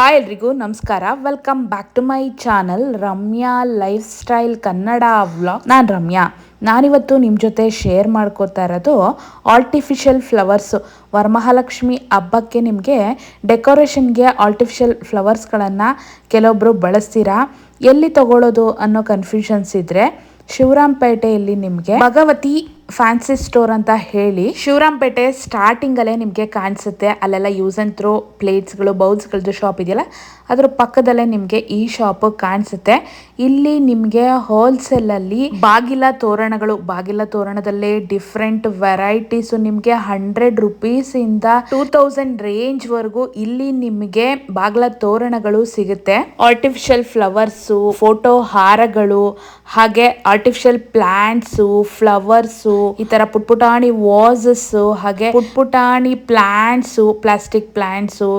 Hi ಎಲ್ರಿಗೂ ನಮಸ್ಕಾರ. Welcome back to my channel Ramya lifestyle Kannada vlog ನಾನು ರಮ್ಯಾ. ನಾನಿವತ್ತು ನಿಮ್ಮ ಜೊತೆ ಶೇರ್ ಮಾಡ್ಕೋತಾ ಇರೋದು ಆರ್ಟಿಫಿಷಿಯಲ್ ಫ್ಲವರ್ಸು ವರಮಹಾಲಕ್ಷ್ಮಿ ಹಬ್ಬಕ್ಕೆ ನಿಮಗೆ ಡೆಕೋರೇಷನ್ಗೆ ಆರ್ಟಿಫಿಷಿಯಲ್ ಫ್ಲವರ್ಸ್ಗಳನ್ನು ಕೆಲವೊಬ್ಬರು ಬಳಸ್ತೀರಾ? ಎಲ್ಲಿ ತಗೊಳ್ಳೋದು ಅನ್ನೋ ಕನ್ಫ್ಯೂಷನ್ಸ್ ಇದ್ದರೆ ಶಿವರಾಂಪೇಟೆಯಲ್ಲಿ ನಿಮಗೆ ಭಗವತಿ ಫ್ಯಾನ್ಸಿ ಸ್ಟೋರ್ ಅಂತ ಹೇಳಿ ಶಿವರಾಂಪೇಟೆ ಸ್ಟಾರ್ಟಿಂಗ್ ಅಲ್ಲೇ ನಿಮಗೆ ಕಾಣಿಸುತ್ತೆ. ಅಲ್ಲೆಲ್ಲ ಯೂಸ್ ಅಂಡ್ ಥ್ರೋ ಪ್ಲೇಟ್ಸ್ಗಳು ಬೌಲ್ಸ್ಗಳದ್ದು ಶಾಪ್ ಇದೆಯಲ್ಲ, ಅದ್ರ ಪಕ್ಕದಲ್ಲೇ ನಿಮಗೆ ಈ ಶಾಪ್ ಕಾಣಿಸುತ್ತೆ. ಇಲ್ಲಿ ನಿಮಗೆ ಹೋಲ್ಸೇಲ್ ಅಲ್ಲಿ ಬಾಗಿಲ ತೋರಣಗಳು, ಬಾಗಿಲ ತೋರಣದಲ್ಲೇ ಡಿಫ್ರೆಂಟ್ ವೆರೈಟೀಸ್ ನಿಮಗೆ ಹಂಡ್ರೆಡ್ ರುಪೀಸ್ ಇಂದ ಟೂ ತೌಸಂಡ್ ರೇಂಜ್ ವರೆಗೂ ಇಲ್ಲಿ ನಿಮಗೆ ಬಾಗಿಲ ತೋರಣಗಳು ಸಿಗುತ್ತೆ. ಆರ್ಟಿಫಿಷಿಯಲ್ ಫ್ಲವರ್ಸು ಫೋಟೋ ಹಾರಗಳು, ಹಾಗೆ ಆರ್ಟಿಫಿಷಿಯಲ್ ಪ್ಲಾಂಟ್ಸು ಫ್ಲವರ್ಸು ಈ ತರ ಪುಟ್ಪುಟಾಣಿ ವಾಸಸ್ ಹಾಗೆ ಪುಟ್ ಪುಟಾಣಿ plants plastic plants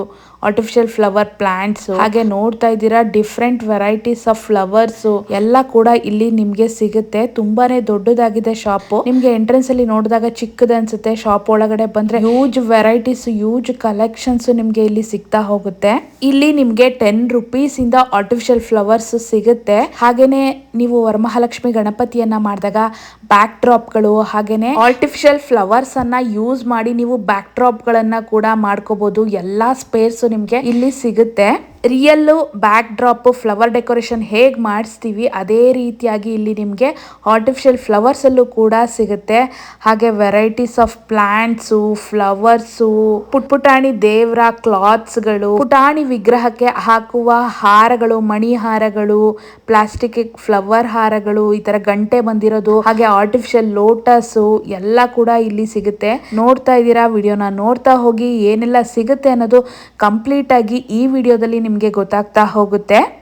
artificial flower plants ಹಾಗೆ ನೋಡ್ತಾ ಇದ್ದೀರಾ ಡಿಫ್ರೆಂಟ್ ವೆರೈಟೀಸ್ ಆಫ್ ಫ್ಲವರ್ಸ್ ಎಲ್ಲ ಕೂಡ ಇಲ್ಲಿ ನಿಮ್ಗೆ ಸಿಗುತ್ತೆ. ತುಂಬಾನೇ ದೊಡ್ಡದಾಗಿದೆ ಶಾಪ್ ನಿಮ್ಗೆ ಎಂಟ್ರೆನ್ಸ್ ಅಲ್ಲಿ ನೋಡಿದಾಗ ಚಿಕ್ಕದ ಅನ್ಸುತ್ತೆ. ಶಾಪ್ ಒಳಗಡೆ ಬಂದ್ರೆ ಹ್ಯೂಜ್ ವೆರೈಟೀಸ್ ಹ್ಯೂಜ್ ಕಲೆಕ್ಷನ್ಸ್ ನಿಮ್ಗೆ ಇಲ್ಲಿ ಸಿಗ್ತಾ ಹೋಗುತ್ತೆ. ಇಲ್ಲಿ ನಿಮ್ಗೆ ಟೆನ್ ರುಪೀಸ್ ಇಂದ ಆರ್ಟಿಫಿಷಿಯಲ್ ಫ್ಲವರ್ಸ್ ಸಿಗುತ್ತೆ. ಹಾಗೇನೆ ನೀವು ವರಮಹಾಲಕ್ಷ್ಮಿ ಗಣಪತಿಯನ್ನ ಮಾಡಿದಾಗ ಬ್ಯಾಕ್ ಡ್ರಾಪ್ಗಳು ಹಾಗೇನೆ ಆರ್ಟಿಫಿಷಿಯಲ್ ಫ್ಲವರ್ಸ್ ಅನ್ನ ಯೂಸ್ ಮಾಡಿ ನೀವು ಬ್ಯಾಕ್ ಡ್ರಾಪ್ ಗಳನ್ನ ಕೂಡ ಮಾಡ್ಕೋಬಹುದು ಎಲ್ಲಾ ಸ್ಪೇಸ್ ನಿಮ್ಗೆ ಇಲ್ಲಿ ಸಿಗುತ್ತೆ. Real back drop flower decoration ಹೇಗೆ ಮಾಡಿಸ್ತೀವಿ, ಅದೇ ರೀತಿಯಾಗಿ ಇಲ್ಲಿ ನಿಮಗೆ ಆರ್ಟಿಫಿಷಿಯಲ್ ಫ್ಲವರ್ಸ್ ಅಲ್ಲೂ ಕೂಡ ಸಿಗುತ್ತೆ. ಹಾಗೆ ವೆರೈಟೀಸ್ ಆಫ್ ಪ್ಲ್ಯಾಂಟ್ಸು ಫ್ಲವರ್ಸು ಪುಟ್ ಪುಟಾಣಿ ದೇವರ ಕ್ಲಾತ್ಸ್ಗಳು ಪುಟಾಣಿ ವಿಗ್ರಹಕ್ಕೆ ಹಾಕುವ ಹಾರಗಳು ಮಣಿ ಹಾರಗಳು ಪ್ಲಾಸ್ಟಿಕ್ ಫ್ಲವರ್ ಹಾರಗಳು, ಈ ತರ ಗಂಟೆ ಬಂದಿರೋದು, ಹಾಗೆ ಆರ್ಟಿಫಿಷಿಯಲ್ ಲೋಟಸ್ ಎಲ್ಲ ಕೂಡ ಇಲ್ಲಿ ಸಿಗುತ್ತೆ. ನೋಡ್ತಾ ಇದ್ದೀರಾ? ವಿಡಿಯೋನ ನೋಡ್ತಾ ಹೋಗಿ ಏನೆಲ್ಲ ಸಿಗುತ್ತೆ ಅನ್ನೋದು ಕಂಪ್ಲೀಟ್ ಆಗಿ ಈ ವಿಡಿಯೋದಲ್ಲಿ ನಿಮಗೆ ಗೊತ್ತಾಗ್ತಾ ಹೋಗುತ್ತೆ.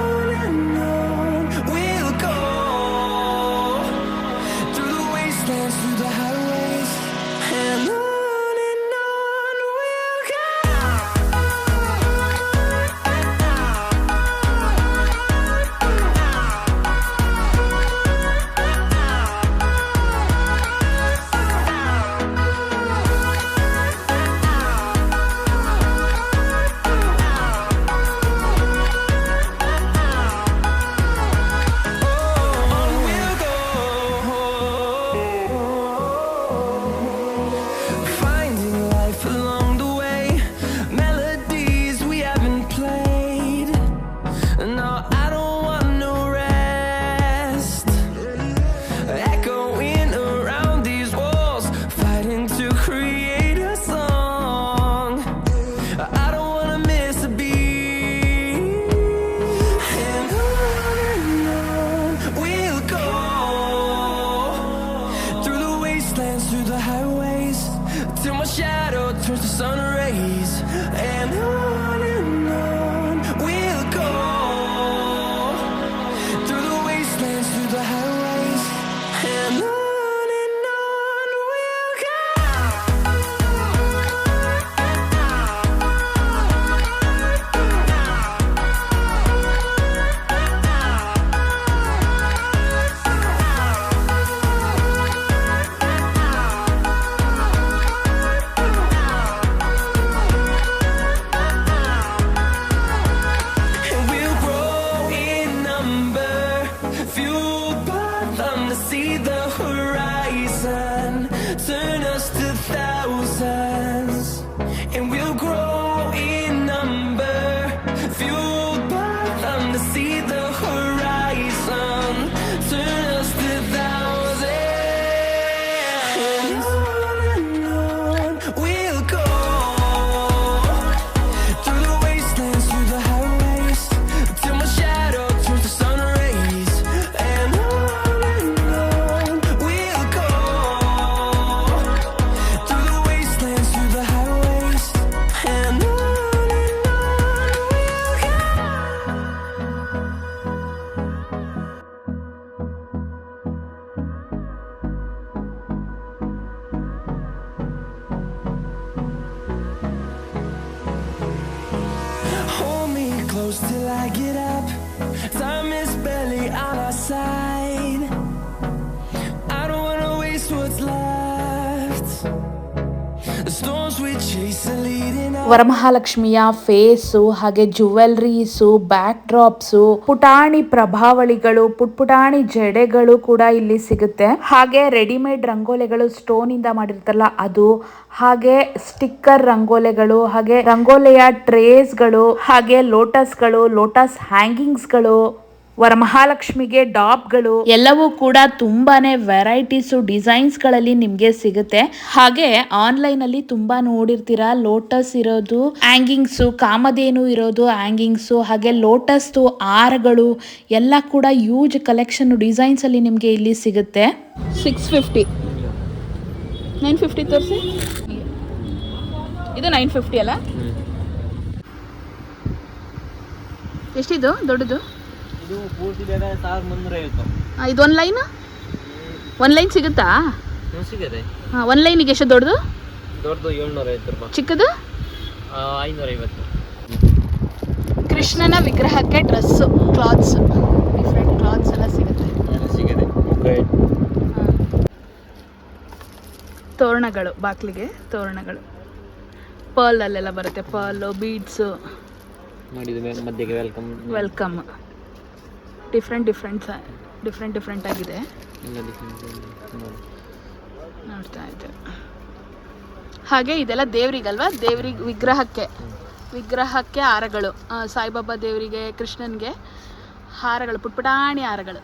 close till I get up. Time is barely ವರಮಹಾಲಕ್ಷ್ಮಿಯ ಫೇಸು ಹಾಗೆ ಜುವೆಲ್ರೀಸು ಬ್ಯಾಕ್ ಡ್ರಾಪ್ಸು ಪುಟಾಣಿ ಪ್ರಭಾವಳಿಗಳು ಪುಟ್ ಪುಟಾಣಿ ಜಡೆಗಳು ಕೂಡ ಇಲ್ಲಿ ಸಿಗುತ್ತೆ. ಹಾಗೆ ರೆಡಿಮೇಡ್ ರಂಗೋಲೆಗಳು ಸ್ಟೋನ್ ಇಂದ ಮಾಡಿರ್ತಾರಲ್ಲ ಅದು, ಹಾಗೆ ಸ್ಟಿಕ್ಕರ್ ರಂಗೋಲೆಗಳು, ಹಾಗೆ ರಂಗೋಲೆಯ ಟ್ರೇಸ್ಗಳು, ಹಾಗೆ ಲೋಟಸ್ಗಳು, ಲೋಟಸ್ ಹ್ಯಾಂಗಿಂಗ್ಸ್ಗಳು ವರಮಹಾಲಕ್ಷ್ಮಿಗೆ ಡಾಪ್ಗಳು ಎಲ್ಲವೂ ಕೂಡ ತುಂಬಾನೇ ವೆರೈಟೀಸು ಡಿಸೈನ್ಸ್ಗಳಲ್ಲಿ ನಿಮಗೆ ಸಿಗುತ್ತೆ. ಹಾಗೆ ಆನ್ಲೈನ್ ಅಲ್ಲಿ ತುಂಬಾ ನೋಡಿರ್ತೀರಾ ಲೋಟಸ್ ಇರೋದು ಹ್ಯಾಂಗಿಂಗ್ಸು ಕಾಮಧೇನು ಇರೋದು ಹ್ಯಾಂಗಿಂಗ್ಸು ಹಾಗೆ ಲೋಟಸ್ದು ಆರ್ಗಳು ಎಲ್ಲ ಕೂಡ ಯೂಜ್ ಕಲೆಕ್ಷನ್ ಡಿಸೈನ್ಸ್ ಅಲ್ಲಿ ನಿಮಗೆ ಇಲ್ಲಿ ಸಿಗುತ್ತೆ. Six fifty. ನೈನ್ ಫಿಫ್ಟಿ ತೋರಿಸಿ. ಇದು ನೈನ್ ಫಿಫ್ಟಿ ಅಲ್ಲ? ಎಷ್ಟಿದು? ದೊಡ್ಡದು? ಇದು ಪೂರ್ತಿ ಬೇಗ ಸಾವಿರದ ಮುನ್ನೂರ ಐವತ್ತು ಆ, ಇದು ಒಂದು ಲೈನ್ ಒಂದು ಲೈನ್ ಸಿಗುತ್ತಾ? ಹ್ಞೂ ಸಿಗದೆ. ಹಾಂ ಒಂದು ಲೈನಿಗೆ ಎಷ್ಟು ದೊಡ್ಡದು? ದೊಡ್ಡದು ಏಳ್ನೂರ ಐವತ್ತು ರೂಪಾಯಿ. ಚಿಕ್ಕದು? ಐನೂರ ಐವತ್ತು. ಕೃಷ್ಣನ ವಿಗ್ರಹಕ್ಕೆ ಡ್ರೆಸ್ಸು ಕ್ಲಾತ್ಸ್ ಡಿಫ್ರೆಂಟ್ ಕ್ಲಾತ್ಸ್ ಎಲ್ಲ ಸಿಗುತ್ತೆ. ಸಿಗದೆ. ತೋರಣಗಳು ಬಾಗಿಲಿಗೆ ತೋರಣಗಳು. ಪರ್ಲ್ ಅಲ್ಲೆಲ್ಲ ಬರುತ್ತೆ ಪರ್ಲು ಬೀಡ್ಸು. ಮಾಡಿದ ಮಧ್ಯಕ್ಕೆ welcome welcome different different different different ಆಗಿದೆ. ನೋಡ್ತಾ ಇದ್ದೇವೆ ಹಾಗೆ ಇದೆಲ್ಲ ದೇವ್ರಿಗಲ್ವಾ? ದೇವ್ರಿಗೆ ವಿಗ್ರಹಕ್ಕೆ. ವಿಗ್ರಹಕ್ಕೆ ಹಾರಗಳು. ಸಾಯಿಬಾಬಾ ದೇವರಿಗೆ ಕೃಷ್ಣನ್ಗೆ ಹಾರಗಳು ಪುಟ್ಪುಟಾಣಿ ಹಾರಗಳು.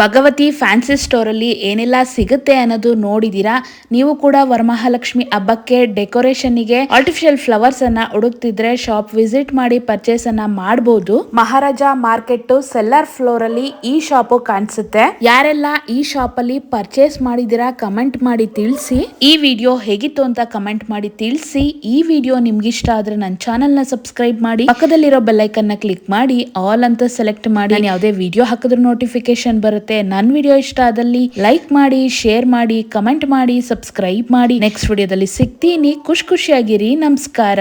ಭಗವತಿ ಫ್ಯಾನ್ಸಿ ಸ್ಟೋರಲ್ಲಿ ಏನೆಲ್ಲ ಸಿಗುತ್ತೆ ಅನ್ನೋದು ನೋಡಿದೀರಾ? ನೀವು ಕೂಡ ವರಮಹಾಲಕ್ಷ್ಮಿ ಹಬ್ಬಕ್ಕೆ ಡೆಕೋರೇಷನ್ಗೆ ಆರ್ಟಿಫಿಷಿಯಲ್ ಫ್ಲವರ್ಸ್ ಅನ್ನ ಹುಡುಕ್ತಿದ್ರೆ ಶಾಪ್ ವಿಸಿಟ್ ಮಾಡಿ ಪರ್ಚೇಸ್ ಅನ್ನ ಮಾಡಬಹುದು ಮಹಾರಾಜ ಮಾರ್ಕೆಟ್ ಸೆಲ್ಲರ್ ಫ್ಲೋರ್ ಅಲ್ಲಿ ಈ ಶಾಪ್ ಕಾಣಿಸುತ್ತೆ. ಯಾರೆಲ್ಲ ಈ ಶಾಪ್ ಅಲ್ಲಿ ಪರ್ಚೇಸ್ ಮಾಡಿದಿರಾ ಕಮೆಂಟ್ ಮಾಡಿ ತಿಳಿಸಿ. ಈ ವಿಡಿಯೋ ಹೇಗಿತ್ತು ಅಂತ ಕಮೆಂಟ್ ಮಾಡಿ ತಿಳಿಸಿ. ಈ ವಿಡಿಯೋ ನಿಮ್ಗೆ ಇಷ್ಟ ಆದ್ರೆ ನನ್ನ ಚಾನೆಲ್ನ ಸಬ್ಸ್ಕ್ರೈಬ್ ಮಾಡಿ. ಪಕ್ಕದಲ್ಲಿರೋ ಬೆಲ್ಲೈಕನ್ನ ಕ್ಲಿಕ್ ಮಾಡಿ. ಆಲ್ ಅಂತ ಸೆಲೆಕ್ಟ್ ಮಾಡಿ. ಯಾವುದೇ ವಿಡಿಯೋ ಹಾಕಿದ್ರು ನೋಟಿಫಿಕೇಶನ್ ಬರುತ್ತೆ ನನ್ನ ವಿಡಿಯೋ ಇಷ್ಟ ಆದಲ್ಲಿ ಲೈಕ್ ಮಾಡಿ ಶೇರ್ ಮಾಡಿ ಕಮೆಂಟ್ ಮಾಡಿ ಸಬ್ಸ್ಕ್ರೈಬ್ ಮಾಡಿ. ನೆಕ್ಸ್ಟ್ ವಿಡಿಯೋದಲ್ಲಿ ಸಿಗ್ತೀನಿ. ಖುಷಿ ಖುಷಿಯಾಗಿರಿ. ನಮಸ್ಕಾರ.